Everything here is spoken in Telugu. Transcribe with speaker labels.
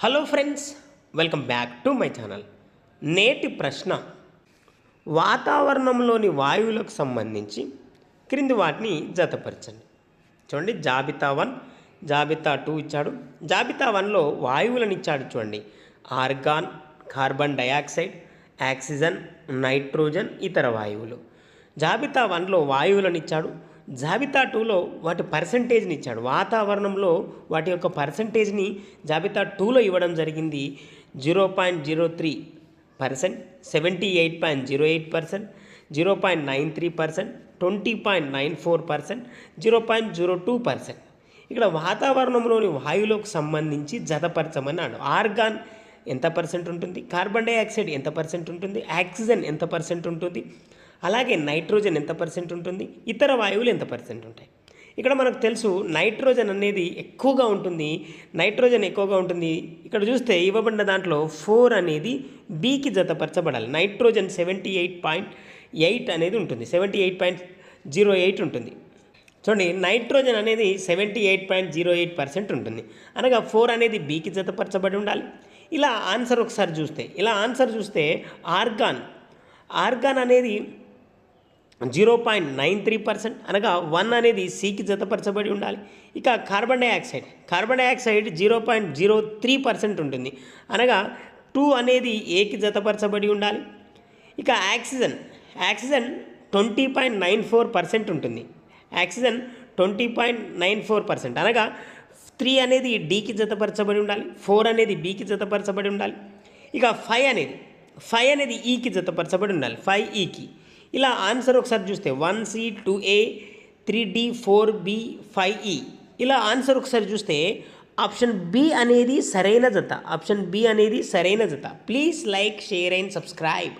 Speaker 1: Hello friends welcome back to my channel. నేటి ప్రశ్న వాతావరణంలోని వాయువులకు సంబంధించి క్రింది వాటిని జతపరచండి. చూడండి జాబితా వన్ జాబితా టూ ఇచ్చాడు. జాబితా వన్లో వాయువులను ఇచ్చాడు చూడండి. Argon carbon dioxide oxygen nitrogen ఇతర వాయువులు. జాబితా వన్లో వాయువులను ఇచ్చాడు. జాబితా టూలో వాటి పర్సంటేజ్ని ఇచ్చాడు. వాతావరణంలో వాటి యొక్క పర్సంటేజ్ని జాబితా టూలో ఇవ్వడం జరిగింది. Zero point zero three percent seventy eight point zero eight percent zero point nine three percent twenty point nine four percent zero point zero two percent ఇక్కడ వాతావరణంలోని వాయువులకు సంబంధించి జతపరచమన్నాడు ఆర్గాన్ ఎంత పర్సెంట్ ఉంటుంది? కార్బన్ డైఆక్సైడ్ ఎంత పర్సెంట్ ఉంటుంది? ఆక్సిజన్ ఎంత పర్సెంట్ ఉంటుంది? అలాగే నైట్రోజన్ ఎంత పర్సెంట్ ఉంటుంది? ఇతర వాయువులు ఎంత పర్సెంట్ ఉంటాయి? ఇక్కడ మనకు తెలుసు నైట్రోజన్ అనేది ఎక్కువగా ఉంటుంది. నైట్రోజన్ ఎక్కువగా ఉంటుంది. ఇక్కడ చూస్తే ఇవ్వబడిన దాంట్లో ఫోర్ అనేది బీకి జతపరచబడాలి. Nitrogen seventy eight point eight అనేది ఉంటుంది. Seventy eight point zero eight ఉంటుంది. చూడండి నైట్రోజన్ అనేది seventy eight point zero eight percent ఉంటుంది. అనగా ఫోర్ అనేది బీకి జతపరచబడి ఉండాలి. ఇలా ఆన్సర్ ఒకసారి చూస్తే ఇలా ఆన్సర్ చూస్తే ఆర్గాన్. ఆర్గాన్ అనేది zero point nine three percent అనగా వన్ అనేది సికి జతపరచబడి ఉండాలి. ఇక carbon dioxide. Carbon dioxide zero point zero three percent ఉంటుంది. అనగా టూ అనేది ఏకి జతపరచబడి ఉండాలి. ఇక oxygen. Oxygen twenty point nine four percent ఉంటుంది. Oxygen twenty point nine four percent. అనగా త్రీ అనేది డీకి జతపరచబడి ఉండాలి. ఫోర్ అనేది బీకి జతపరచబడి ఉండాలి. ఇక ఫైవ్ అనేది. ఫైవ్ అనేది ఈకి జతపరచబడి ఉండాలి. ఫైవ్ ఈకి ఇలా ఆన్సర్ ఒకసారి చూస్తే one C two A three D four B five E ఇలా ఆన్సర్ ఒకసారి చూస్తే ఆప్షన్ బి అనేది సరైన జత. ఆప్షన్ బి అనేది సరైన జత. Please like share and subscribe